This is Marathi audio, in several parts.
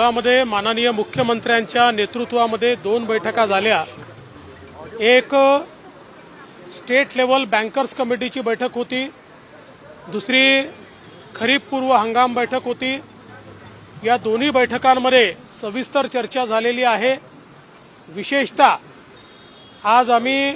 मुळामध्ये माननीय मुख्यमंत्र्यांच्या नेतृत्वामध्ये दोन बैठका झाल्या. एक स्टेट लेवल बँकर्स कमिटीची बैठक होती. दुसरी खरीप पूर्व हंगाम बैठक होती. या दोन्ही बैठकांमध्ये सविस्तर चर्चा झालेली आहे. विशेषतः आज आम्ही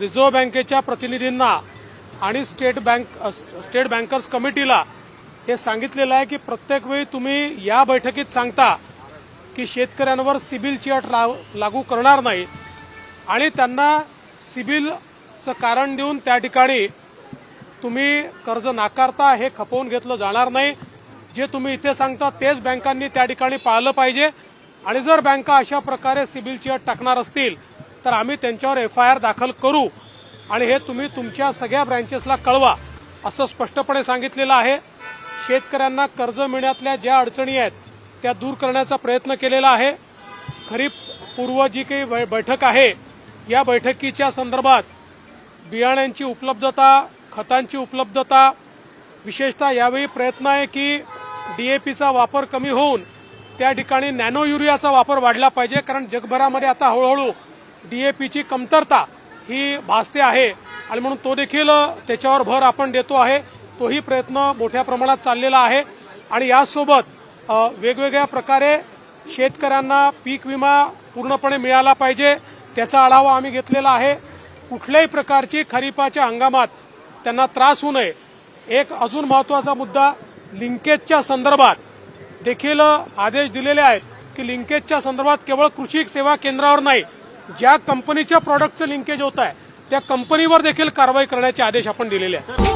रिझर्व्ह बँकेच्या प्रतिनिधींना आणि स्टेट बँक स्टेट बँकर्स कमिटीला हे सांगितलेलं आहे की प्रत्येक वेळी तुम्ही या बैठकीत सांगता की शेतकऱ्यांवर सिबिलची अट लागू करणार नाही. आणि त्यांना सिबिलचं कारण देऊन त्या ठिकाणी तुम्ही कर्ज नाकारता हे खपवून घेतलं जाणार नाही. जे तुम्ही इथे सांगता तेच बँकांनी त्या ठिकाणी पाळलं पाहिजे. आणि जर बँका अशा प्रकारे सिबिलची अट टाकणार असतील तर आम्ही त्यांच्यावर एफ आय आर दाखल करू. आणि हे तुम्ही तुमच्या सगळ्या ब्रँचेसला कळवा असं स्पष्टपणे सांगितलेलं आहे. शेतकऱ्यांना कर्ज मिळण्यातल्या ज्या अडचणी आहेत त्या दूर करण्याचा प्रयत्न केलेला आहे. खरीप पूर्व जी काही बै- बैठक आहे या बैठकीच्या संदर्भात बियाण्यांची उपलब्धता खतांची उपलब्धता विशेषतः यावेळी प्रयत्न आहे की डीएपीचा वापर कमी होऊन त्या ठिकाणी नॅनो युरियाचा वापर वाढला पाहिजे कारण जगभरामध्ये आता हळूहळू डीएपीची कमतरता ही भासते आहे. आणि म्हणून तो देखील त्याच्यावर भर आपण देतो आहे. तोही प्रयत्न मोठ्या प्रमाणात चाललेला आहे. आणि यासोबत वेगवेगळ्या प्रकारे शेतकऱ्यांना पीक विमा पूर्णपणे मिळाला पाहिजे त्याचा आढावा आम्ही घेतलेला आहे. कुठल्याही प्रकारची खरीपाच्या हंगामात त्यांना त्रास होऊ नये. एक अजून महत्त्वाचा मुद्दा लिंकेजच्या संदर्भात देखील आदेश दिलेले आहेत की लिंकेजच्या संदर्भात केवळ कृषी सेवा केंद्रावर नाही ज्या कंपनीच्या प्रॉडक्टचं लिंकेज होत आहे त्या कंपनीवर देखील कारवाई करण्याचे आदेश आपण दिलेले आहेत.